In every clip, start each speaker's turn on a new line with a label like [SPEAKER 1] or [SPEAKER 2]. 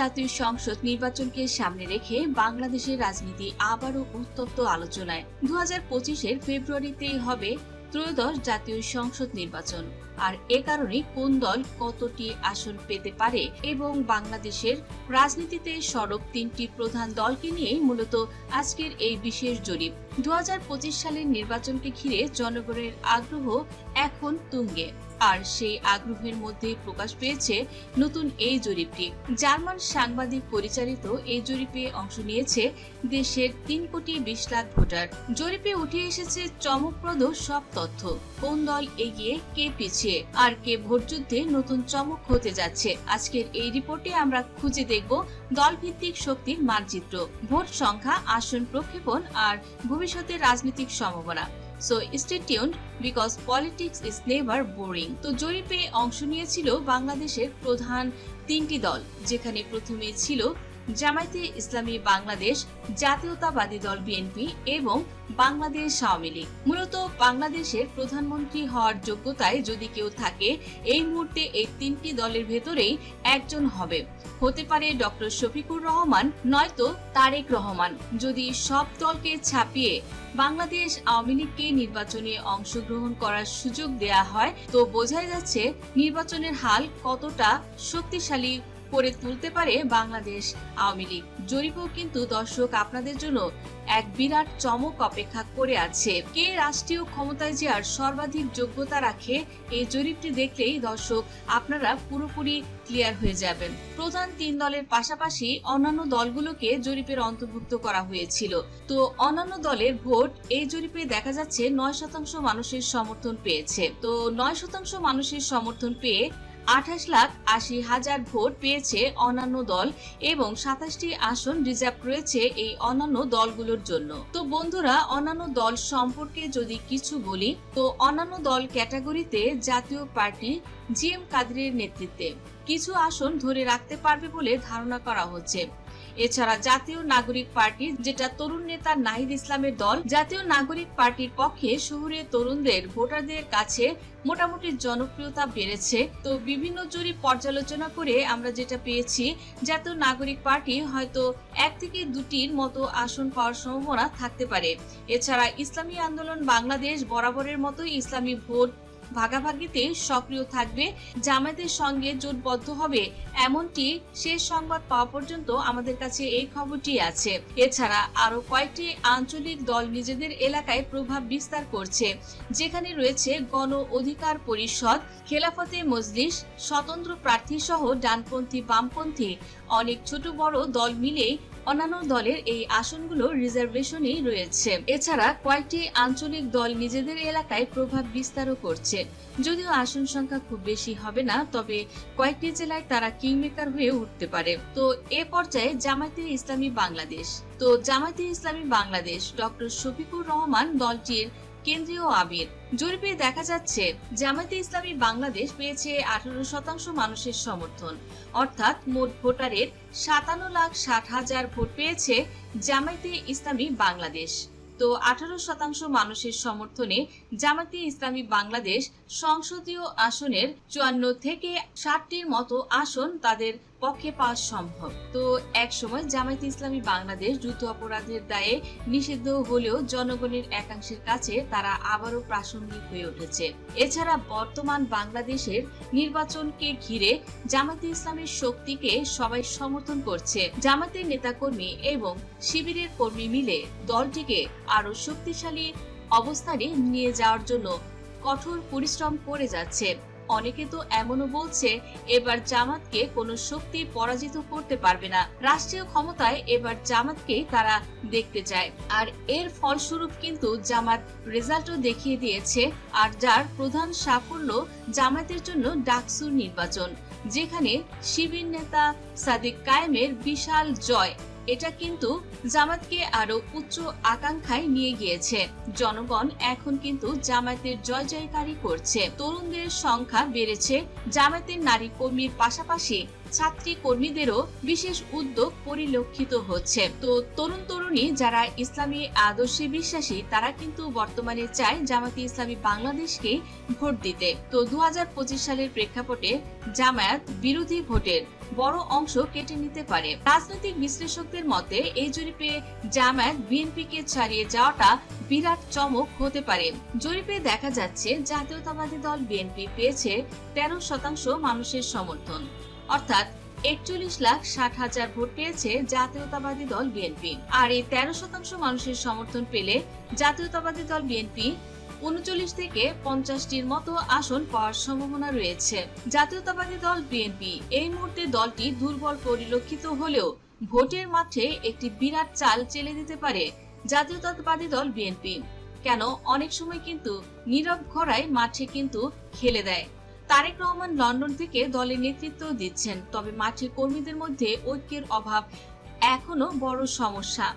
[SPEAKER 1] জাতীয় সংসদ নির্বাচনকে সামনে রেখে বাংলাদেশের রাজনীতি আবারও উত্তপ্ত আলোচনায়। দু হাজার পঁচিশের ফেব্রুয়ারিতেই হবে ত্রয়োদশ জাতীয় সংসদ নির্বাচন। আর এ কারণে কোন দল কতটি আসন পেতে পারে এবং বাংলাদেশের রাজনীতিতে সরব তিনটি প্রধান দলকে নিয়েই মূলত আজকের এই বিশেষ জরিপ। দু হাজার পঁচিশ সালের নির্বাচনকে ঘিরে জনগণের আগ্রহ এখন তুঙ্গে, আর সেই আগ্রহের মধ্যে প্রকাশ পেয়েছে নতুন এই জরিপটি। জার্মান সাংবাদিক পরিচালিত এই জরিপে অংশ নিয়েছে দেশের তিন কোটি বিশ লাখ ভোটার। জরিপে উঠে এসেছে চমকপ্রদ সব তথ্য। কোন দল এগিয়ে কে পিছিয়ে? আর কে ভোটযুদ্ধে নতুন চমক হতে যাচ্ছে। আজকের এই রিপোর্টে আমরা খুঁজে দেখব দলভিত্তিক শক্তির মানচিত্র, ভোট সংখ্যা, আসন প্রক্ষেপণ আর ভবিষ্যতের রাজনৈতিক সম্ভাবনা। So stay because politics is never boring তো জরিপে অংশ নিয়েছিল বাংলাদেশের প্রধান তিনটি দল, যেখানে প্রথমে ছিল জামায়াতে ইসলামী বাংলাদেশ, জাতীয়তাবাদী দল বিএনপি এবং বাংলাদেশ আওয়ামী লীগ। মূলত বাংলাদেশের প্রধানমন্ত্রী হওয়ার যোগ্যতায় যদি কেউ থাকে, এই মুহূর্তে এই তিনটি দলের ভেতরেই একজন হবে। হতে পারে ডক্টর শফিকুর রহমান, নয়তো তারেক রহমান। যদি সব দলকে ছাপিয়ে বাংলাদেশ আওয়ামী লীগকে নির্বাচনে অংশগ্রহণ করার সুযোগ দেয়া হয়, তো বোঝাই যাচ্ছে নির্বাচনের হাল কতটা শক্তিশালী করে তুলতে পারে বাংলাদেশ আওয়ামী লীগ। জরিপও কিন্তু দর্শক আপনাদের জন্য এক বিরাট চমক অপেক্ষা করে আছে। কে রাষ্ট্রীয় ক্ষমতায় যাওয়ার সর্বাধিক যোগ্যতা রাখে, এই জরিপটি দেখলেই দর্শক আপনারা পুরোপুরি ক্লিয়ার হয়ে যাবেন। প্রধান তিন দলের পাশাপাশি অন্যান্য দলগুলোকে জরিপের অন্তর্ভুক্ত করা হয়েছিল। তো অন্যান্য দলের ভোট, এই জরিপে দেখা যাচ্ছে নয় শতাংশ মানুষের সমর্থন পেয়েছে। তো নয় শতাংশ মানুষের সমর্থন পেয়ে আঠাশ লাখ আশি হাজার ভোট পেয়েছে অন্যান্য দল এবং সাতাশটি আসন রিজার্ভ রয়েছে এই অন্যান্য দলগুলোর জন্য। তো বন্ধুরা, অন্যান্য দল সম্পর্কে যদি কিছু বলি, তো অন্যান্য দল ক্যাটাগরিতে জাতীয় পার্টি জি এম কাদেরের নেতৃত্বে। কিছু আসন ধরে রাখতে পারবে বলে ধারণা করা হচ্ছে। এছাড়া জাতীয় নাগরিক পার্টি, যেটা তরুণ নেতা নাহিদ ইসলামের দল, জাতীয় নাগরিক পার্টির পক্ষে শহরে তরুণদের ভোটারদের কাছে মোটামুটি জনপ্রিয়তা বেড়েছে। তো বিভিন্ন জরিপ পর্যালোচনা করে আমরা যেটা পেয়েছি, জাতীয় নাগরিক পার্টি হয়তো এক থেকে দুটির মতো আসন পাওয়ার সম্ভাবনা থাকতে পারে। এছাড়া ইসলামী আন্দোলন বাংলাদেশ বরাবরের মতোই ইসলামী ভোট ভাগাভাগিতে সক্রিয় থাকবে, জামায়াতের সঙ্গে জোটবদ্ধ হবে, এমনটি শেষ সংবাদ পাওয়া পর্যন্ত আমাদের কাছে এই খবরটি আছে। এছাড়া আরও কয়েকটি আঞ্চলিক দল নিজেদের এলাকায় প্রভাব বিস্তার করছে, যেখানে রয়েছে গণ অধিকার পরিষদ, খেলাফতে মজলিস, স্বতন্ত্র প্রার্থী সহ ডানপন্থী, বামপন্থী। অনেক ছোট বড় দল মিলেই অন্যান্য দলের এই আসনগুলো রিজার্ভেশনেই রয়েছে। এছাড়া কয়েকটি আঞ্চলিক দল নিজেদের এলাকায় প্রভাব বিস্তারও করছে। যদিও আসন সংখ্যা খুব বেশি হবে না, তবে কয়েকটি জেলায় তারা কিংমেকার হয়ে উঠতে পারে। তো এ পর্যায়ে জামায়াতে ইসলামী বাংলাদেশ। তো জামায়াতে ইসলামী বাংলাদেশ ডক্টর শফিকুর রহমান দলটির কেন্দ্রীয় আমির। জরিপে দেখা যাচ্ছে, জামায়াতে ইসলামী বাংলাদেশ পেয়েছে আঠারো শতাংশ মানুষের সমর্থন। অর্থাৎ মোট ভোটারের সাতান্ন লাখ ষাট হাজার ভোট পেয়েছে জামায়াতে ইসলামী বাংলাদেশ। তো আঠারো শতাংশ মানুষের সমর্থনে জামায়াতে ইসলামী বাংলাদেশ সংসদীয় আসনের চুয়ান্ন থেকে ষাটটির মতো আসন তাদের পক্ষে পাওয়া সম্ভব। তো এক সময় জামায়াতে ইসলামী বাংলাদেশ যুদ্ধ অপরাধের দায়ে নিষিদ্ধ হলেও জনগণের একাংশের কাছে তারা আবারও প্রাসঙ্গিক হয়ে উঠেছে। এছাড়া বর্তমান বাংলাদেশের নির্বাচনকে ঘিরে জামায়াতে ইসলামের শক্তিকে সবাই সমর্থন করছে। জামাতের নেতাকর্মী এবং শিবিরের কর্মী মিলে দলটিকে আরও শক্তিশালী অবস্থানে নিয়ে যাওয়ার জন্য কঠোর পরিশ্রম করে যাচ্ছে। অনেকে তো এমনও বলছে, এবার জামাতকে কোনো শক্তি পরাজিত করতে পারবে না। রাষ্ট্রীয় ক্ষমতায় এবার জামাতকে তারা দেখতে চায়। আর এর ফলস্বরূপ কিন্তু জামাত রেজাল্টও দেখিয়ে দিয়েছে, আর যার প্রধান সাফল্য জামাতের জন্য ডাকসুর নির্বাচন, যেখানে শিবির নেতা সাদিক কায়েমের বিশাল জয়। এটা কিন্তু জামাতকে আরও উচ্চ আকাঙ্ক্ষায় নিয়ে গিয়েছে। জনগণ এখন কিন্তু জামাতের জয় জয়কারী করছে। তরুণদের সংখ্যা বেড়েছে। জামাতের নারী কর্মীর পাশাপাশি ছাত্রী কর্মীদেরও বিশেষ উদ্যোগ পরিলক্ষিত হচ্ছে। তো তরুণ তরুণী যারা ইসলামী আদর্শে বিশ্বাসী, তারা কিন্তু বর্তমানে চায় জামাতি ইসলামী বাংলাদেশকে ভোট দিতে। তো দু হাজার পঁচিশ সালের প্রেক্ষাপটে জামায়াত বিরোধী ভোটের বড় অংশ কেটে নিতে পারে। রাজনৈতিক বিশ্লেষকদের মতে, এই জরিপে জামায়াত বিএনপিকে ছাড়িয়ে যাওয়াটা বিরাট চমক হতে পারে। জরিপে দেখা যাচ্ছে, জাতীয়তাবাদী দল বিএনপি পেয়েছে তেরো শতাংশ মানুষের সমর্থন। অর্থাৎ একচল্লিশ লাখ ষাট হাজার ভোট পেয়েছে জাতীয়তাবাদী দল বিএনপি। আর এই তেরো শতাংশ মানুষের সমর্থন পেলে জাতীয়তাবাদী দল বিএনপি উনচল্লিশ থেকে পঞ্চাশটির মতো আসন পাওয়ার সম্ভাবনা রয়েছে। জাতীয়তাবাদী দল বিএনপি এই মুহূর্তে দলটি দুর্বল পরিলক্ষিত হলেও ভোটের মাঠে একটি বিরাট চাল চেলে দিতে পারে জাতীয়তাবাদী দল বিএনপি। কেন? অনেক সময় কিন্তু নীরব ঘোড়ায় মাঠে কিন্তু খেলে দেয়। তারেক রহমান লন্ডন থেকে দলের নেতৃত্ব দিচ্ছেন, তবে মাঠে কর্মীদের মধ্যে ঐক্যের অভাব এখনও বড় সমস্যা।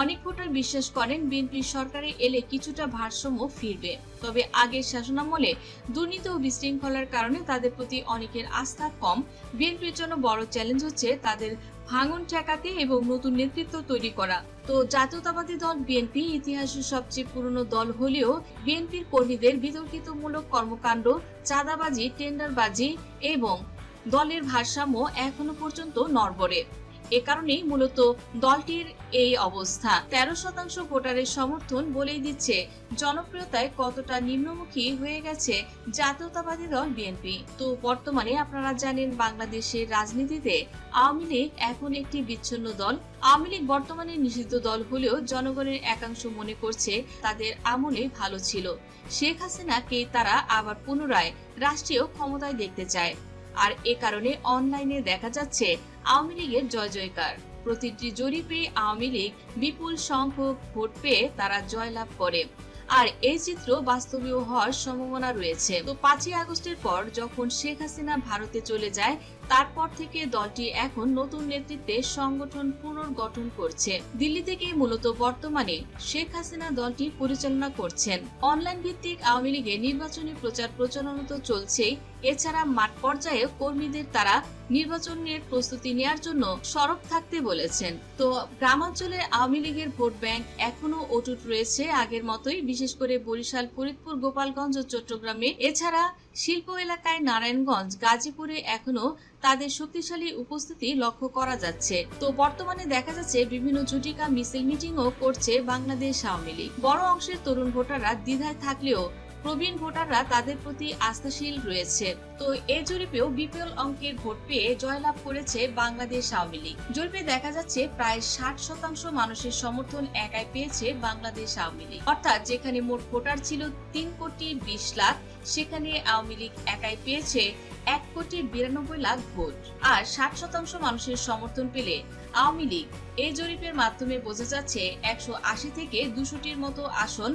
[SPEAKER 1] অনেক ভোটার বিশ্বাস করেন বিএনপি সরকারে এলে কিছুটা ভারসাম্য ফিরবে, তবে আগের শাসনামলে দুর্নীতি ও বিশৃঙ্খলার কারণে তাদের প্রতি অনেকের আস্থা কম। বিএনপির জন্য বড় চ্যালেঞ্জ হচ্ছে তাদের ভাঙন ঠেকাতে এবং নতুন নেতৃত্ব তৈরি করা। তো জাতীয়তাবাদী দল বিএনপি ইতিহাসের সবচেয়ে পুরনো দল হলেও বিএনপির কর্মীদের বিতর্কিতমূলক কর্মকাণ্ড, চাঁদাবাজি, টেন্ডারবাজি এবং দলের ভারসাম্য এখনও পর্যন্ত নড়বড়ে। এ কারণেই মূলত দলটির এই অবস্থা। তেরো শতাংশ ভোটারের সমর্থন বলেই দিচ্ছে জনপ্রিয়তায় কতটা নিম্নমুখী হয়ে গেছে জাতীয়তাবাদী দল বিএনপি। তো বর্তমানে আপনারা জানেন বাংলাদেশের রাজনীতিতে আওয়ামী লীগ এখন একটি বিচ্ছিন্ন দল। আওয়ামী লীগ বর্তমানে নিষিদ্ধ দল হলেও জনগণের একাংশ মনে করছে তাদের আমলে ভালো ছিল। শেখ হাসিনাকে তারা আবার পুনরায় রাষ্ট্রীয় ক্ষমতায় দেখতে চায়। আর এ কারণে অনলাইনে দেখা যাচ্ছে আওয়ামী লীগের জয় জয়কার। প্রতিটি জরিপে আওয়ামী লীগ বিপুল সংখ্যক ভোট পেয়ে তারা জয়লাভ করে। আর এই চিত্র বাস্তবেও হওয়ার সম্ভাবনা রয়েছে। তো পাঁচই আগস্টের পর যখন শেখ হাসিনা ভারতে চলে যায় তারপর থেকে দলটি এখন নতুন নেতৃত্বে সংগঠন পুনর্গঠন করছে। দিল্লি থেকে মূলত বর্তমানে শেখ হাসিনা দলটি পরিচালনা করছেন। অনলাইন ভিত্তিক আওয়ামী লীগের নির্বাচনী প্রচার প্রচারণা তো চলছেই এছাড়া মাঠ পর্যায়ে কর্মীদের তারা নির্বাচনের প্রস্তুতি নেওয়ার জন্য সরব থাকতে বলেছেন। তো গ্রামাঞ্চলে আওয়ামী লীগের ভোট ব্যাংক এখনও অটুট রয়েছে আগের মতোই, বিশেষ করে বরিশাল, ফরিদপুর, গোপালগঞ্জ ও চট্টগ্রামে। এছাড়া শিল্প এলাকায় নারায়ণগঞ্জ, গাজীপুরে এখনও তাদের শক্তিশালী উপস্থিতি লক্ষ্য করা যাচ্ছে। তো বর্তমানে দেখা যাচ্ছে বিভিন্ন ঝুটিকা মিছিল মিটিংও করছে বাংলাদেশ আওয়ামী লীগ। বড় অংশের তরুণ ভোটাররা দ্বিধায় থাকলেও প্রবীণ ভোটাররা তাদের প্রতি আস্থাশীল রয়েছে। তো এই জরিপেও বিপুল অঙ্কের ভোট পেয়ে জয়লাভ করেছে বাংলাদেশ আওয়ামী লীগ। জরিপে দেখা যাচ্ছে প্রায় ষাট শতাংশ মানুষের সমর্থন একাই পেয়েছে বাংলাদেশ আওয়ামী লীগ। অর্থাৎ যেখানে মোট ভোটার ছিল তিন কোটি বিশ লাখ সেখানে আওয়ামী লীগ একাই পেয়েছে। এক কোটি বিরানব্বই লাখ ভোট আর ষাট শতাংশ মানুষের সমর্থন পেলে আওয়ামী লীগ এই জরিপের মাধ্যমে বোঝা যাচ্ছে একশো আশি থেকে দুশোটির মতো আসন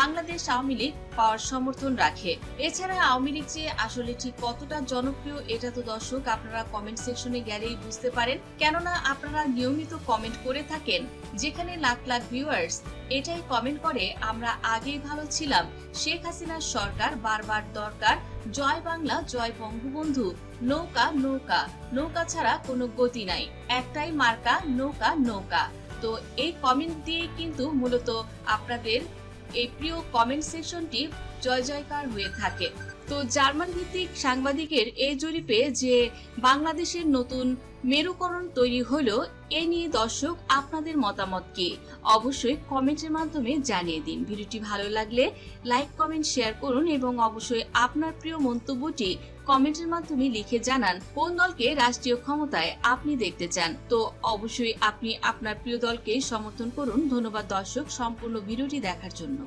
[SPEAKER 1] বাংলাদেশ আওয়ামী লীগ পাওয়ার সমর্থন রাখে। এছাড়া আওয়ামী লীগ যে আসলে ঠিক কতটা জনপ্রিয়, এটা তো দর্শক আপনারা কমেন্ট সেকশনে গেলেই বুঝতে পারেন। কেননা আপনারা নিয়মিত কমেন্ট করে থাকেন, যেখানে লাখ লাখ ভিউয়ার্স এটাই কমেন্ট করে, আমরা আগেই ভালো ছিলাম। শেখ হাসিনার সরকার বারবার দরকার জয় বাংলা, জয় বঙ্গবন্ধু। নৌকা নৌকা। নৌকা ছাড়া কোনো গতি নাই। একটাই মার্কা, নৌকা নৌকা। তো এই কমেন্ট দিয়ে কিন্তু মূলত আপনাদের এই প্রিয় কমেন্ট সেকশনটি জয় জয়কার হয়ে থাকে। তো জার্মান ভিত্তিক সাংবাদিকের এই জরিপে যে বাংলাদেশের নতুন মেরুকরণ তৈরি হলো, এ নিয়ে দর্শক আপনাদের মতামত কি? অবশ্যই কমেন্টের মাধ্যমে জানিয়ে দিন। ভিডিওটি ভালো লাগলে লাইক, কমেন্ট, শেয়ার করুন এবং অবশ্যই আপনার প্রিয় মন্তব্যটি কমেন্টের মাধ্যমে লিখে জানান। কোন দলকে রাষ্ট্রীয় ক্ষমতায় আপনি দেখতে চান? তো অবশ্যই আপনি আপনার প্রিয় দলকে সমর্থন করুন। ধন্যবাদ দর্শক, সম্পূর্ণ ভিডিওটি দেখার জন্য।